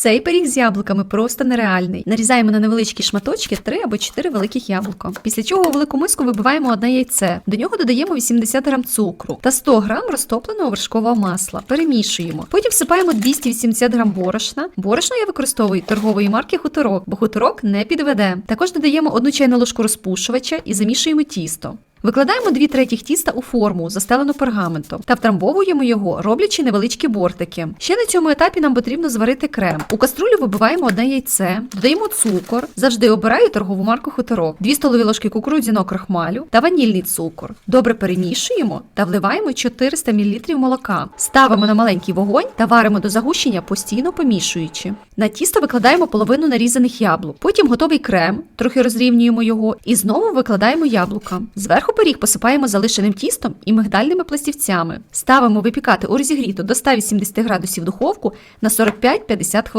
Цей пиріг з яблуками просто нереальний. Нарізаємо на невеличкі шматочки 3 або 4 великих яблука. Після чого у велику миску вибиваємо одне яйце. До нього додаємо 80 грам цукру та 100 грам розтопленого вершкового масла. Перемішуємо. Потім всипаємо 280 грам борошна. Борошно я використовую торгової марки хуторок, бо хуторок не підведе. Також додаємо одну чайну ложку розпушувача і замішуємо тісто. Викладаємо дві третіх тіста у форму, застелену пергаментом, та втрамбовуємо його, роблячи невеличкі бортики. Ще на цьому етапі нам потрібно зварити крем. У каструлю вибиваємо одне яйце, додаємо цукор. Завжди обираю торгову марку хуторок, 2 столові ложки кукурудзяного крахмалю та ванільний цукор. Добре перемішуємо та вливаємо 400 мл молока. Ставимо на маленький вогонь та варимо до загущення, постійно помішуючи. На тісто викладаємо половину нарізаних яблук. Потім готовий крем, трохи розрівнюємо його і знову викладаємо яблука. Зверху пиріг посипаємо залишеним тістом і мигдальними пластівцями. Ставимо випікати у розігріту до 180 градусів духовку на 45-50 хвилин.